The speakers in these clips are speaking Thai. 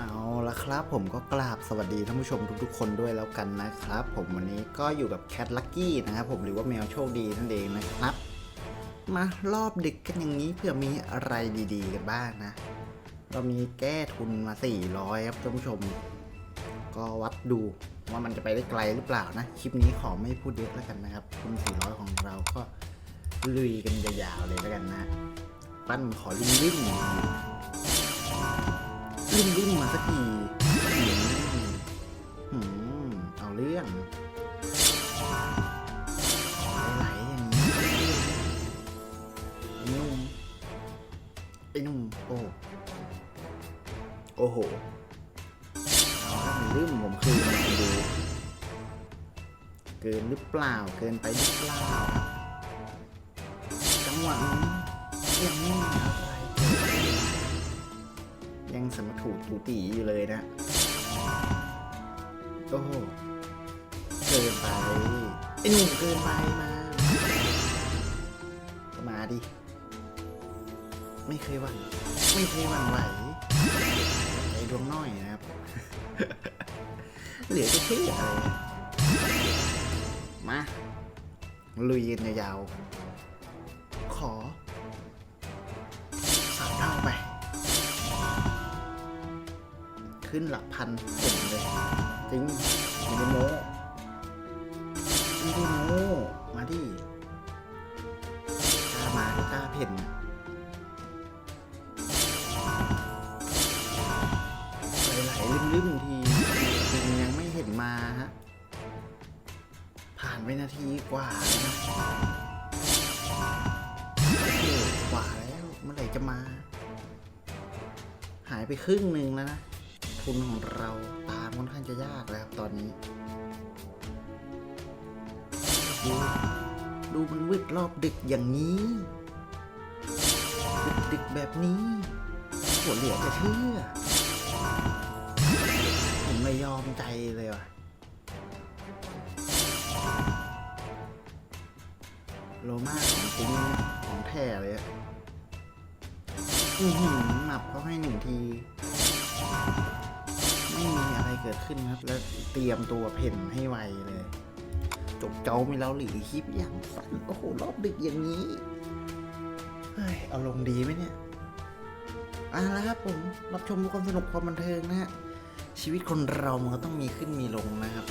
เอาละครับผมก็กราบสวัสดีท่านผู้ชมทุกๆ คนด้วยแล้วกันนะครับ ผมวันนี้ก็อยู่กับแคทลักกี้นะครับผมหรือว่าแมวโชคดีนั่นเองนะครับ มารอบดึกกันอย่างนี้เผื่อมีอะไรดีๆกันบ้างนะเรามีแก้ทุนมา 400 ครับท่านผู้ชม ก็วัดดูว่ามันจะไปได้ไกลหรือเปล่านะ คลิปนี้ขอไม่พูดเยอะแล้วกันนะครับ ทุน 400 ของเราก็ลุยกันยาวๆเลยแล้วกันนะ ปั้นขอลิงลิ่ง ลิงลิ่งมาสักทีอืมอืมเอาเรื่องไหลๆอย่างนี้ไอ้นุ่มไอ้นุ่มโอ้โอ้โหเอาละมันลืมผมคืนมาดูเกินหรือเปล่าเกินไปหรือเปล่าจังหวะนี้ยังไม่ มีอะไรยังสมถูตูตีอยู่เลยนะโอ้โหเกินไปไอ้หนุ่มเกินไปมา ก็มาดิ ไม่เคยหวั่นไม่เคยหวั่นไหวใจดวงน้อยนะครับ เหลือจะเท่อะไรเนี่ยมา ลุยกันยาวๆ ขึ้นหลักพันเก่งเลยจริงไม่ได้โม้ไม่ได้โม้มาดิกล้ามาก็กล้าเพ่นไหลๆลืมๆทีจริงยังไม่เห็นมาฮะผ่านไปนาทีกว่านะโอ้โหกว่าแล้วเมื่อไหร่จะมา หายไปครึ่งหนึ่งแล้วนะ ทุนของเราตามค่อนข้างจะยากแล้วครับตอนนี้ ดูดูมันมืดรอบดึกอย่างนี้ ดึกดึกแบบนี้หัวเหลือจะเชื่อ ผมไม่ยอมใจเลยว่ะ โลมาของจริงของแท้เลยอะอือหือหนับเขาให้หนึ่งที เกิดขึ้นครับ แล้วเตรียมตัวเพ่นให้ไวเลย จบเจ้าไม่แล้วหรือคลิปอย่างสั้นโอ้โหรอบดึกอย่างนี้เฮ้ยเอาลงดีไหมเนี่ยเอะแล้วครับผมรับชมความสนุกความบันเทิงนะฮะชีวิตคนเรามันก็ต้องมีขึ้นมีลงนะครับ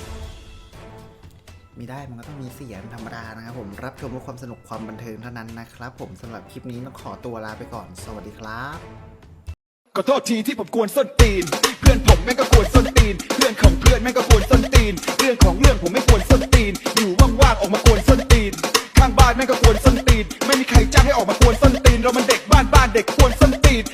มีได้มันก็ต้องมีเสียงธรรมดานะครับผมรับชมเพื่อความสนุกความบันเทิงเท่านั้นนะครับ ผมสำหรับคลิปนี้ต้องขอตัวลาไปก่อน สวัสดีครับ ขอโทษทีที่ผมกวนส้นตีน เพื่อนผมแม่งก็กวน แม่งก็กวนส้นตีน ไม่มีใครจ้างให้ออกมากวนส้